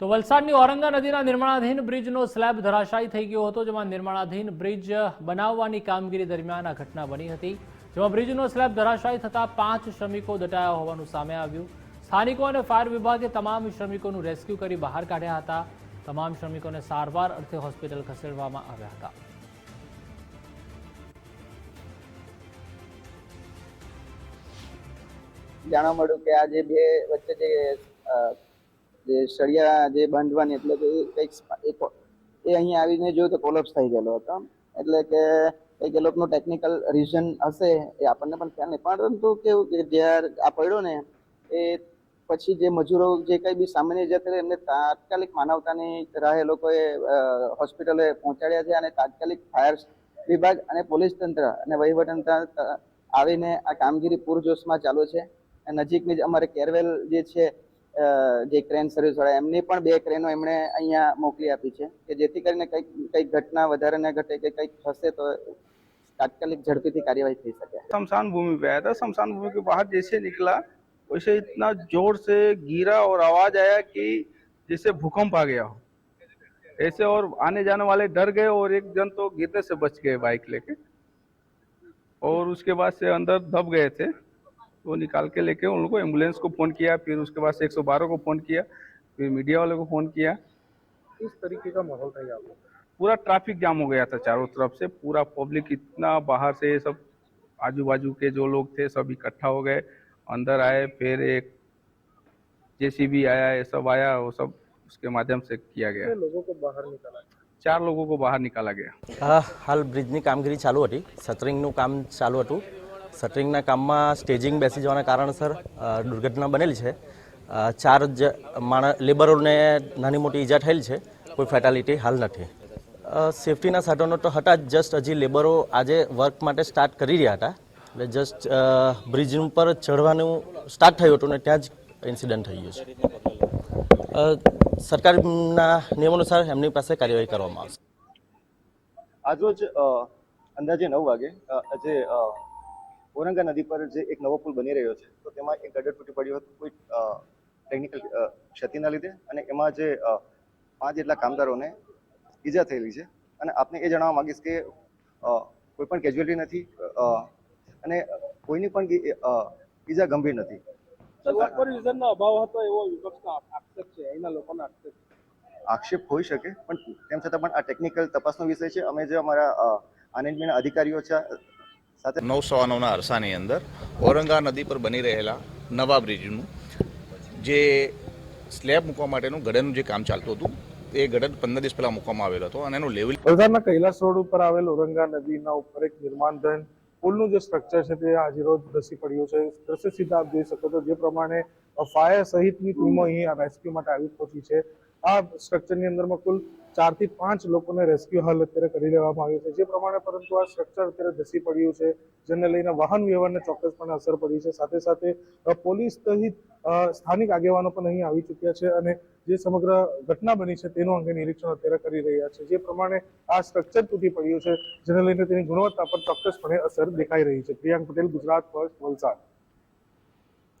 તો વલસાડની ઔરંગા નદીના નિર્માણાધીન બ્રિજનો સ્લેબ ધરાશાયી થઈ ગયો હતો, જેમાં નિર્માણાધીન બ્રિજ બનાવવાની કામગીરી દરમિયાન આ ઘટના બની હતી. જેમાં બ્રિજનો સ્લેબ ધરાશાયી થતા પાંચ શ્રમિકો દટાયા હોવાનું સામે આવ્યું. સ્થાનિકો અને ફાયર વિભાગે તમામ શ્રમિકોનું રેસ્ક્યુ કરી બહાર કાઢ્યા હતા. તમામ શ્રમિકોને સારવાર અર્થે હોસ્પિટલ ખસેડવામાં આવ્યા હતા. જાણવા મળ્યું કે આ જે બે વચ્ચે જે જે સળિયા, જે બાંધવાની એટલે કે કંઈક એ અહીંયા આવીને જોયું તો કોલેપ્સ થઈ ગયેલો હતો. એટલે કે કંઈક એ લોકોનું ટેકનિકલ રીઝન હશે એ આપણને પણ ખ્યાલ નહીં. પરંતુ કેવું કે જ્યારે આ પડ્યો ને, એ પછી જે મજૂરો જે કંઈ બી સામાન્ય જતા એમને તાત્કાલિક માનવતાની રાહ એ લોકોએ હોસ્પિટલે પહોંચાડ્યા છે અને તાત્કાલિક ફાયર વિભાગ અને પોલીસ તંત્ર અને વહીવટતંત્ર આવીને આ કામગીરી પૂરજોશમાં ચાલુ છે. નજીકની જ અમારે કેરવેલ જે છે જે ક્રેન સર્વિસ વાળા એમની પણ બે ક્રેનો એમણે અહીંયા મોકલી આપી છે કે જેથી કરીને કંઈક કંઈક ઘટના વધારે ન ઘટે કે કંઈક થશે તો તાત્કાલિક ઝડપીથી કાર્યવાહી થઈ શકે शमशान भूमि पे आया था शमशान भूमि के बाहर जैसे निकला वैसे इतना जोर से गिरा और आवाज आया कि जैसे भूकंप आ गया हो ऐसे और आने जाने वाले डर गए और एक जन तो गिरने से बच गए बाइक लेके और उसके बाद से अंदर दब गए थे वो निकाल के लेके उन लोगों को एम्बुलेंस को फ़ोन किया फिर उसके बाद से 112 को फ़ोन किया फिर मीडिया वाले को फ़ोन किया किस तरीके का माहौल था यहाँ पे पूरा ट्रैफिक जाम हो गया था चारों तरफ से पूरा पब्लिक इतना बाहर से सब आजू बाजू के जो लोग थे सब इकट्ठा हो गए अंदर आए फिर एक जेसीबी आया ये सब आया वो सब उसके माध्यम से किया गया कितने लोगों को बाहर निकाला चार लोगों को बाहर निकाला गया હા હાલ બ્રિજની કામગીરી ચાલુ હતી શટરિંગનું કામ ચાલુ હતું શટરિંગના કામમાં સ્ટેજિંગ બેસી જવાના કારણસર દુર્ઘટના બનેલી છે. ચાર જ માણસ લેબરોને નાની મોટી ઈજા થયેલ છે. કોઈ ફેટાલિટી હાલ નથી. સેફટીના સાધનો તો હતા જ જસ્ટ હજી લેબરો આજે વર્ક માટે સ્ટાર્ટ કરી રહ્યા હતા. એટલે જસ્ટ બ્રિજ ઉપર ચઢવાનું સ્ટાર્ટ થયું હતું ને ત્યાં જ ઇન્સિડન્ટ થઈ ગયો છે. સરકારના નિયમ અનુસાર એમની પાસે કાર્યવાહી કરવામાં આવશે. આજરોજ અંદાજે નવ વાગે જે અ, ઔરંગા નદી પર જે એક નવો પુલ બની રહ્યો છે તો તેમાં એક ગડર તૂટી પડ્યો હતો. કોઈ ટેકનિકલ ક્ષતિના લીધે અને એમાં જે પાંચ જેટલા કામદારોને ઈજા થયેલી છે. અને આપને એ જણાવવા માંગીશ કે કોઈ પણ કેજ્યુઅલિટી નથી અને કોઈની પણ ઈજા ગંભીર નથી. અભાવ હતો એવો વિપક્ષનો આક્ષેપ છે અહીંના લોકોનો આક્ષેપ આક્ષેપ હોઈ શકે પણ તેમ છતાં પણ આ ટેકનિકલ તપાસનો વિષય છે. અમે જે અમારા આનંદમીના અધિકારીઓ છે સાથે નવ સવા નવના અરસાની અંદર ઔરંગા નદી પર બની રહેલા નવા બ્રિજનું જે સ્લેબ મૂકવા માટેનું ગડનનું જે કામ ચાલતું હતું એ ગડન પંદર દિવસ પહેલાં મૂકવામાં આવેલો હતો અને એનું લેવલ વલસાડના કૈલાસ રોડ ઉપર આવેલ ઔરંગા નદીના ઉપર એક નિર્માણ ધન પુલનું જે સ્ટ્રક્ચર છે તે આજે રોજ ધસી પડ્યું છે. દ્રશ્ય સીધા આપ જોઈ શકો છો. જે પ્રમાણે ફાયર સહિતની ટીમો અહીં રેસ્ક્યુ માટે આવી પહોંચી છે. આ સ્ટ્રક્ચરની અંદરમાં કુલ ચારથી પાંચ લોકોને રેસ્ક્યુ હાલ અત્યારે કરી લેવામાં આવ્યું છે. જે પ્રમાણે પરંતુ આ સ્ટ્રક્ચર અત્યારે ધસી પડ્યું છે, જેને લઈને વાહન વ્યવહારને ચોક્કસપણે અસર પડી છે. સાથે સાથે પોલીસ સહિત સ્થાનિક આગેવાનો પણ અહીં આવી ચૂક્યા છે અને જે સમગ્ર ઘટના બની છે તેનું અંગે નિરીક્ષણ અત્યારે કરી રહ્યા છે. જે પ્રમાણે આ સ્ટ્રક્ચર તૂટી પડ્યું છે, જેને લઈને તેની ગુણવત્તા પર ચોક્કસપણે અસર દેખાઈ રહી છે. પ્રિયાંક પટેલ, ગુજરાત ફર્સ્ટ વલસાડ.